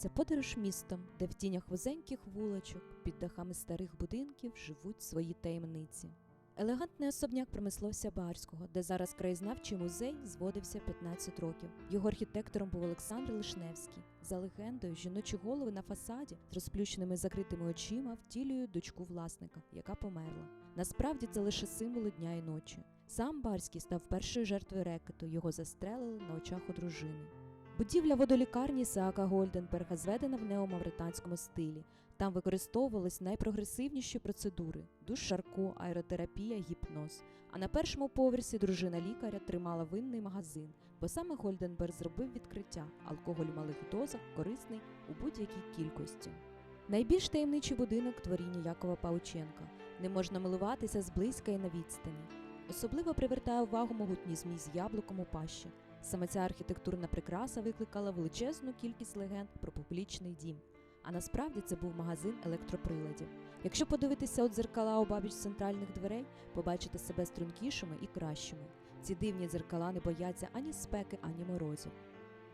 Це подорож містом, де в тінях вузеньких вулочок, під дахами старих будинків живуть свої таємниці. Елегантний особняк промисловця Барського, де зараз краєзнавчий музей зводився 15 років. Його архітектором був Олександр Лишневський. За легендою, жіночі голови на фасаді з розплющеними закритими очима втілюють дочку власника, яка померла. Насправді це лише символи дня і ночі. Сам Барський став першою жертвою рекету, його застрелили на очах у дружини. Будівля водолікарні Ісаака Гольденберга зведена в неомавританському стилі. Там використовувались найпрогресивніші процедури: душ шарко, аеротерапія, гіпноз. А на першому поверсі дружина лікаря тримала винний магазин, бо саме Гольденберг зробив відкриття: алкоголь в малих дозах корисний у будь-якій кількості. Найбільш таємничий будинок творіння Якова Паученка. Не можна милуватися зблизька і на відстані. Особливо привертає увагу могутній змій з яблуком у пащі. Саме ця архітектурна прикраса викликала величезну кількість легенд про публічний дім. А насправді це був магазин електроприладів. Якщо подивитися у дзеркала обабіч центральних дверей, побачите себе стрункішими і кращими. Ці дивні дзеркала не бояться ані спеки, ані морозів.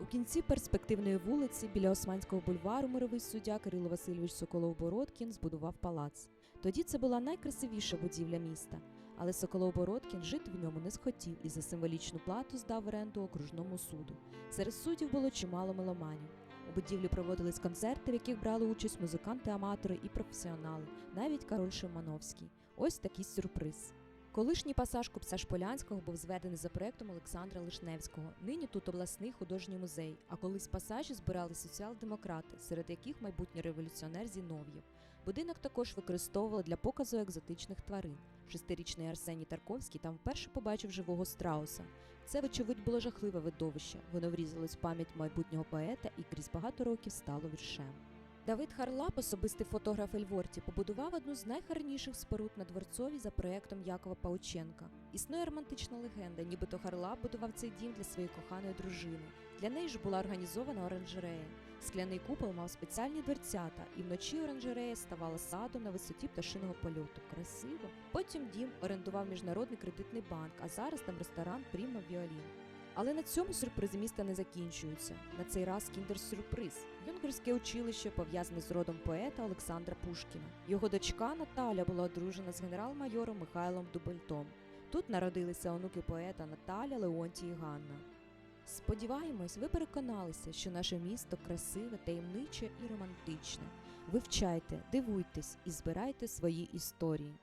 У кінці перспективної вулиці біля Османського бульвару мировий суддя Кирило Васильович Соколов-Бородкін збудував палац. Тоді це була найкрасивіша будівля міста, але Соколов-Бородкін жити в ньому не схотів і за символічну плату здав оренду окружному суду. Серед суддів було чимало меломанів. У будівлі проводились концерти, в яких брали участь музиканти-аматори і професіонали, навіть Кароль Шимановський. Ось такий сюрприз. Колишній пасаж Купця Шполянського був зведений за проектом Олександра Лишневського. Нині тут обласний художній музей, а колись пасажі збирали соціал-демократи, серед яких майбутній революціонер Зінов'єв. Будинок також використовували для показу екзотичних тварин. Шестирічний Арсеній Тарковський там вперше побачив живого страуса. Це, вочевидь, було жахливе видовище. Воно врізалось в пам'ять майбутнього поета і крізь багато років стало віршем. Давид Харлап, особистий фотограф Ельворті, побудував одну з найгарніших споруд на дворцові за проектом Якова Паученка. Існує романтична легенда, нібито Харлап будував цей дім для своєї коханої дружини. Для неї ж була організована оранжерея. Скляний купол мав спеціальні дверцята, і вночі оранжерея ставала садом на висоті пташиного польоту. Красиво. Потім дім орендував міжнародний кредитний банк, а зараз там ресторан Пріма Віолін. Але на цьому сюрпризи міста не закінчуються. На цей раз кіндер-сюрприз. Юнгерське училище пов'язане з родом поета Олександра Пушкіна. Його дочка Наталя була одружена з генерал-майором Михайлом Дубельтом. Тут народилися онуки поета Наталя, Леонтій і Ганна. Сподіваємось, ви переконалися, що наше місто красиве, таємниче і романтичне. Вивчайте, дивуйтесь і збирайте свої історії.